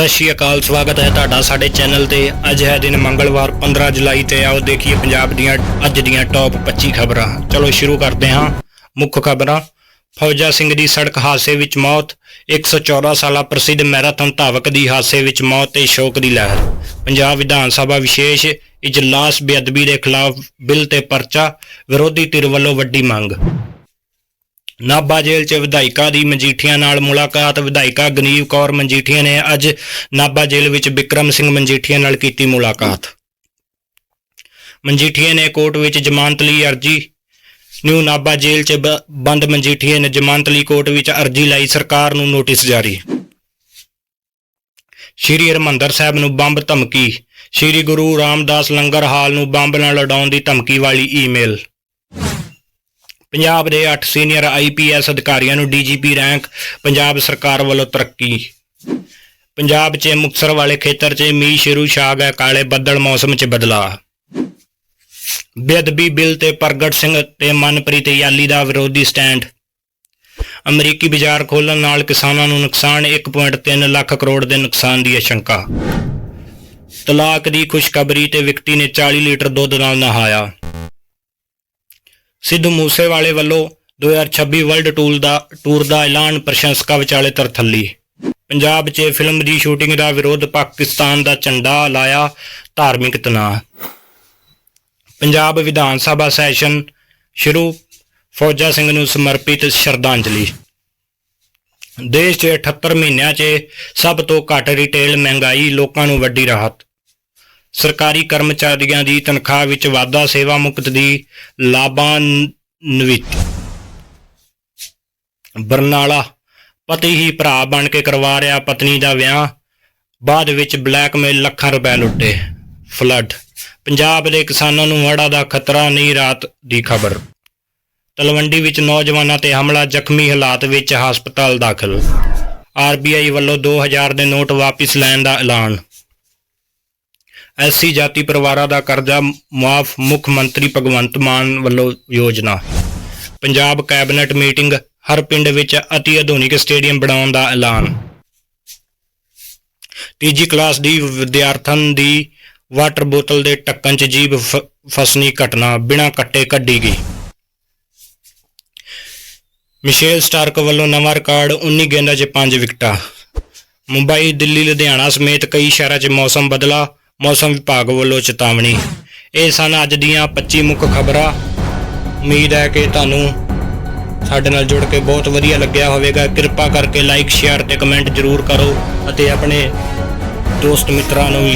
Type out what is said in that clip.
ਸਤਿ ਸ਼੍ਰੀ ਅਕਾਲ, ਸਵਾਗਤ ਹੈ ਤੁਹਾਡਾ ਸਾਡੇ ਚੈਨਲ ਤੇ। ਅੱਜ ਹੈ ਦਿਨ ਮੰਗਲਵਾਰ 15 ਜੁਲਾਈ ਤੇ। ਆਓ ਦੇਖੀਏ ਪੰਜਾਬ ਦੀਆਂ ਅੱਜ ਦੀਆਂ ਟੌਪ 25 ਖਬਰਾਂ। ਚਲੋ ਸ਼ੁਰੂ ਕਰਦੇ ਹਾਂ। ਮੁੱਖ ਖਬਰਾਂ। ਫੌਜਾ ਸਿੰਘ ਦੀ ਸੜਕ ਹਾਦਸੇ ਵਿੱਚ ਮੌਤ। 114 ਸਾਲਾ ਪ੍ਰਸਿੱਧ ਮੈਰਾਥਨ ਧਾਵਕ ਦੀ ਹਾਦਸੇ ਵਿੱਚ ਮੌਤ ਤੇ ਸ਼ੋਕ ਦੀ ਲਹਿਰ। ਪੰਜਾਬ ਵਿਧਾਨ ਸਭਾ ਵਿਸ਼ੇਸ਼ ਇਜਲਾਸ ਬੇਅਦਬੀ ਦੇ ਖਿਲਾਫ ਬਿੱਲ ਤੇ ਪਰਚਾ। ਵਿਰੋਧੀ ਧਿਰ ਵੱਲੋਂ ਵੱਡੀ ਮੰਗ। ਨਾਭਾ ਜੇਲ੍ਹ 'ਚ ਵਿਧਾਇਕਾ ਦੀ ਮਜੀਠੀਆਂ ਨਾਲ ਮੁਲਾਕਾਤ। ਵਿਧਾਇਕਾ ਗਨੀਵ ਕੌਰ ਮਜੀਠੀਆ ਨੇ ਅੱਜ ਨਾਭਾ ਜੇਲ੍ਹ ਵਿੱਚ ਵਿਕਰਮ ਸਿੰਘ ਮਜੀਠੀਆ ਨਾਲ ਕੀਤੀ ਮੁਲਾਕਾਤ। ਮਜੀਠੀਆ ਨੇ ਕੋਰਟ ਵਿੱਚ ਜ਼ਮਾਨਤ ਲਈ ਅਰਜੀ। ਨਿਊ ਨਾਭਾ ਜੇਲ੍ਹ 'ਚ ਬ- ਬੰਦ ਮਜੀਠੀਆ ਨੇ ਜ਼ਮਾਨਤ ਲਈ ਕੋਰਟ ਵਿੱਚ ਅਰਜੀ ਲਾਈ, ਸਰਕਾਰ ਨੂੰ ਨੋਟਿਸ ਜਾਰੀ। ਸ਼੍ਰੀ ਹਰਿਮੰਦਰ ਸਾਹਿਬ ਨੂੰ ਬੰਬ ਧਮਕੀ। ਸ਼੍ਰੀ ਗੁਰੂ ਰਾਮਦਾਸ ਲੰਗਰ ਹਾਲ ਨੂੰ ਬੰਬ ਨਾਲ ਉਡਾਉਣ ਦੀ ਧਮਕੀ ਵਾਲੀ ਈਮੇਲ। ਪੰਜਾਬ ਦੇ 8 ਸੀਨੀਅਰ ਆਈਪੀਐਸ ਅਧਿਕਾਰੀਆਂ ਨੂੰ ਡੀਜੀਪੀ ਰੈਂਕ ਪੰਜਾਬ ਸਰਕਾਰ ਵੱਲੋਂ ਤਰੱਕੀ। ਪੰਜਾਬ 'ਚ ਮੁਕਤਸਰ ਵਾਲੇ ਖੇਤਰ 'ਚ ਮੀਂਹ ਸ਼ੁਰੂ, ਛਾ ਗਿਆ ਕਾਲੇ ਬੱਦਲ, ਮੌਸਮ 'ਚ ਬਦਲਾਅ। ਬੇਅਦਬੀ ਬਿੱਲ ਤੇ ਪ੍ਰਗਟ ਸਿੰਘ ਤੇ ਮਨਪ੍ਰੀਤ ਯਾਲੀ ਦਾ ਵਿਰੋਧੀ ਸਟੈਂਡ। ਅਮਰੀਕੀ ਬਾਜ਼ਾਰ ਖੋਲਣ ਨਾਲ ਕਿਸਾਨਾਂ ਨੂੰ ਨੁਕਸਾਨ 1.3 ਲੱਖ ਕਰੋੜ ਦੇ ਨੁਕਸਾਨ ਦੀ ਆਸ਼ੰਕਾ। ਤਲਾਕ ਦੀ ਖੁਸ਼ਖਬਰੀ ਤੇ ਵਿਅਕਤੀ ਨੇ 40 ਲੀਟਰ ਦੁੱਧ ਨਾਲ ਨਹਾਇਆ। ਸਿੱਧੂ ਮੂਸੇਵਾਲੇ ਵੱਲੋਂ 2026 ਵਰਲਡ ਟੂਰ ਦਾ ਟੂਰ ਦਾ ਐਲਾਨ ਪ੍ਰਸ਼ੰਸਕਾਂ ਵਿਚਾਲੇ ਤਰਥੱਲੀ। ਪੰਜਾਬ 'ਚ ਫਿਲਮ ਦੀ ਸ਼ੂਟਿੰਗ ਦਾ ਵਿਰੋਧ ਪਾਕਿਸਤਾਨ ਦਾ ਝੰਡਾ ਲਾਇਆ ਧਾਰਮਿਕ ਤਣਾਅ। ਪੰਜਾਬ ਵਿਧਾਨ ਸਭਾ ਸੈਸ਼ਨ ਸ਼ੁਰੂ, ਫੌਜਾ ਸਿੰਘ ਨੂੰ ਸਮਰਪਿਤ ਸ਼ਰਧਾਂਜਲੀ। ਦੇਸ਼ 'ਚ 78 ਮਹੀਨਿਆਂ 'ਚ ਸਭ ਤੋਂ ਘੱਟ ਰਿਟੇਲ ਮਹਿੰਗਾਈ ਲੋਕਾਂ ਨੂੰ ਵੱਡੀ ਰਾਹਤ। ਸਰਕਾਰੀ ਕਰਮਚਾਰੀਆਂ ਦੀ ਤਨਖਾਹ ਵਿੱਚ ਵਾਧਾ ਸੇਵਾ ਮੁਕਤ ਦੀ ਲਾਭਾਨਵਿਤ। ਬਰਨਾਲਾ, ਪਤੀ ਹੀ ਭਰਾ ਬਣ ਕੇ ਕਰਵਾ ਰਿਹਾ ਪਤਨੀ ਦਾ ਵਿਆਹ, ਬਾਅਦ ਵਿੱਚ ਬਲੈਕਮੇਲ ਲੱਖਾਂ ਰੁਪਏ ਲੁੱਟੇ। ਫਲੱਡ, ਪੰਜਾਬ ਦੇ ਕਿਸਾਨਾਂ ਨੂੰ ਹੜ੍ਹਾਂ ਦਾ ਖਤਰਾ, ਨਹੀਂ ਰਾਤ ਦੀ ਖਬਰ। ਤਲਵੰਡੀ ਵਿੱਚ ਨੌਜਵਾਨਾਂ ਤੇ ਹਮਲਾ, ਜ਼ਖਮੀ ਹਾਲਾਤ ਵਿੱਚ ਹਸਪਤਾਲ ਦਾਖਲ। ਆਰਬੀਆਈ ਵੱਲੋਂ 2000 ਦੇ ਨੋਟ ਵਾਪਿਸ ਲੈਣ ਦਾ ਐਲਾਨ। ਐਸਸੀ ਜਾਤੀ ਪਰਿਵਾਰਾਂ ਦਾ ਕਰਜ਼ਾ ਮੁਆਫ ਮੁੱਖ ਮੰਤਰੀ ਭਗਵੰਤ ਮਾਨ ਵੱਲੋਂ ਯੋਜਨਾ। ਪੰਜਾਬ ਕੈਬਨਿਟ ਮੀਟਿੰਗ, ਹਰ ਪਿੰਡ ਵਿੱਚ ਅਤੀ ਆਧੁਨਿਕ ਸਟੇਡੀਅਮ ਬਣਾਉਣ ਦਾ ਐਲਾਨ। ਤੀਜੀ ਕਲਾਸ ਦੀ ਵਿਦਿਆਰਥਣ ਦੀ ਵਾਟਰ ਬੋਤਲ ਦੇ ਢੱਕਣ 'ਚ ਜੀਭ ਫ- ਫਸਣੀ ਘਟਨਾ, ਬਿਨਾਂ ਕੱਟੇ ਕੱਢੀ ਗਈ। ਮਿਸ਼ੇਲ ਸਟਾਰਕ ਵੱਲੋਂ ਨਵਾਂ ਰਿਕਾਰਡ 19 ਗੇਂਦਾਂ 'ਚ 5 ਵਿਕਟਾਂ। ਮੁੰਬਈ, ਦਿੱਲੀ, ਲੁਧਿਆਣਾ ਸਮੇਤ ਕਈ ਸ਼ਹਿਰਾਂ 'ਚ ਮੌਸਮ ਬਦਲਾ ਮੌਸਮ ਵਿਭਾਗ ਵੱਲੋਂ ਚੇਤਾਵਨੀ। ਇਹ ਸਨ ਅੱਜ ਦੀਆਂ 25 ਮੁੱਖ ਖਬਰਾਂ। ਉਮੀਦ ਹੈ ਕਿ ਤੁਹਾਨੂੰ ਸਾਡੇ ਨਾਲ ਜੁੜ ਕੇ ਬਹੁਤ ਵਧੀਆ ਲੱਗਿਆ ਹੋਵੇਗਾ। ਕਿਰਪਾ ਕਰਕੇ ਲਾਈਕ ਸ਼ੇਅਰ ਤੇ ਕਮੈਂਟ ਜ਼ਰੂਰ ਕਰੋ ਅਤੇ ਆਪਣੇ ਦੋਸਤ ਮਿੱਤਰਾਂ ਨੂੰ ਵੀ